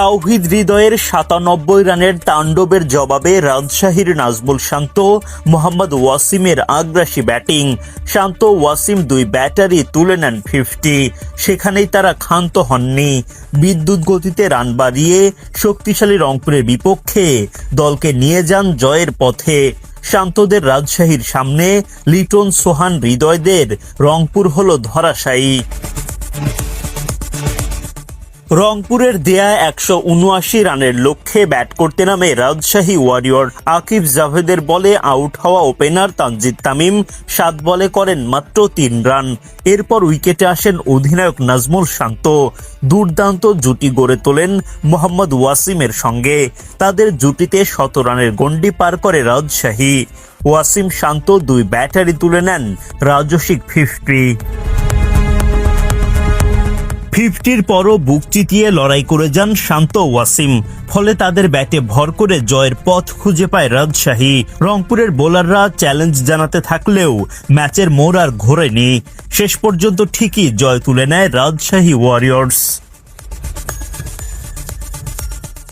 তাওহিদ হৃদয়ের সাতানব্বই রানের তাণ্ডবের জবাবে রাজশাহীর নাজমুল শান্ত, মোহাম্মদ ওয়াসিমের আগ্রাসী ব্যাটিং। শান্ত, ওয়াসিম দুই ব্যাটারি তুলে নেন ফিফটি। সেখানেই তারা ক্ষান্ত হননি। বিদ্যুৎ গতিতে রান বাড়িয়ে শক্তিশালী রংপুরের বিপক্ষে দলকে নিয়ে যান জয়ের পথে। শান্তদের রাজশাহীর সামনে লিটন সোহান হৃদয়দের রংপুর হল ধরাশায়ী। রংপুরের দেয়া একশো উনআশি রানের লক্ষ্যে ব্যাট করতে নামে রাজশাহী ওয়ারিয়র আকিব জাভেদের বলে আউট হওয়া ওপেনার তানজিদ তামিম সাত বলে করেন মাত্র তিন রান। এরপর উইকেটে আসেন অধিনায়ক নাজমুল শান্ত। দুর্দান্ত জুটি গড়ে তোলেন মোহাম্মদ ওয়াসিমের সঙ্গে। তাদের জুটিতে শত রানের গণ্ডি পার করে রাজশাহী। ওয়াসিম শান্ত দুই ব্যাটারি তুলে নেন রাজসিক ফিফটি। ফিফটির পরও বুক চিতিয়ে লড়াই করে যান শান্ত ওয়াসিম। ফলে তাদের ব্যাটে ভর করে জয়ের পথ খুঁজে পায় রাজশাহী। রংপুরের বোলাররা চ্যালেঞ্জ জানাতে থাকলেও ম্যাচের মোড় আর ঘোরেনি। শেষ পর্যন্ত ঠিকই জয় তুলে নেয় রাজশাহী ওয়ারিয়র্স।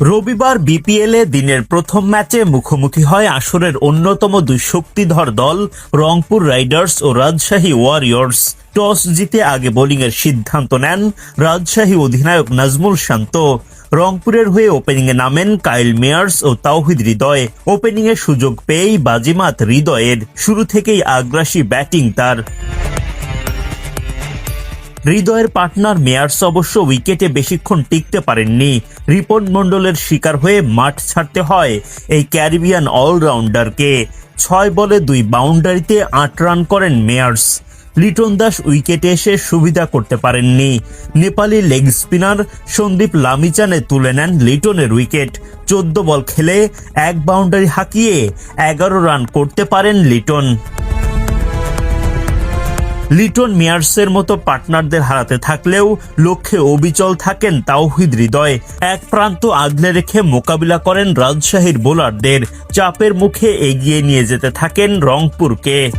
রবিবার বিপিএল দিনের প্রথম ম্যাচে মুখোমুখি হয় আসরের অন্যতম দুই শক্তিধর দল রংপুর রাইডার্স ও রাজশাহী ওয়ারিয়র্স। টস জিতে আগে বোলিংয়ের সিদ্ধান্ত নেন রাজশাহী অধিনায়ক নাজমুল শান্ত। রংপুরের হয়ে ওপেনিংয়ে নামেন কাইল মেয়ার্স ও তাওহিদ হৃদয়। ওপেনিংয়ে সুযোগ পেয়েই বাজিমাত হৃদয়ের। শুরু থেকেই আগ্রাসী ব্যাটিং তার। হৃদয়ের পার্টনার মেয়ার্স অবশ্য উইকেটে বেশিক্ষণ টিকতে পারেননি। রিপন মণ্ডলের শিকার হয়ে মাঠ ছাড়তে হয় এই ক্যারিবিয়ান অলরাউন্ডারকে। ছয় বলে দুই বাউন্ডারিতে আট রান করেন মেয়ার্স। লিটন দাস উইকেটে এসে সুবিধা করতে পারেননি। নেপালি লেগ স্পিনার সন্দীপ লামিচানে তুলে নেন লিটনের উইকেট। চোদ্দ বল খেলে এক বাউন্ডারি হাঁকিয়ে এগারো রান করতে পারেন লিটন। লিটন মিয়ার্সের মতো পার্টনারদের হারাতে থাকলেও লক্ষ্যে অবিচল থাকেন তাওহিদ হৃদয়। এক প্রান্ত আগলে রেখে মোকাবিলা করেন রাজশাহীর বোলারদের। চাপের মুখে এগিয়ে নিয়ে যেতে থাকেন রংপুরকে।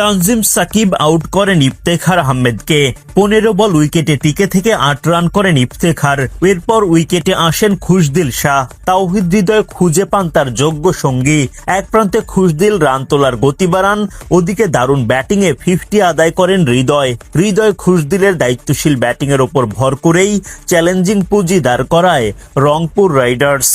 তানজিম সাকিব আউট করেন ইফতেখার আহমেদকে। পনেরো বল উইকেটে টিকে থেকে আট রান করেন ইফতেখার এরপর উইকেটে আসেন খুশদিল শাহ। তাওহিদ হৃদয় খুঁজে পান তার যোগ্য সঙ্গী। এক প্রান্তে খুশদিল রান তোলার গতি বাড়ান, ওদিকে দারুণ ব্যাটিংয়ে ফিফটি আদায় করেন হৃদয়। হৃদয় খুশদিলের দায়িত্বশীল ব্যাটিংয়ের ওপর ভর করেই চ্যালেঞ্জিং পুঁজি দাঁড় করায় রংপুর রাইডার্স।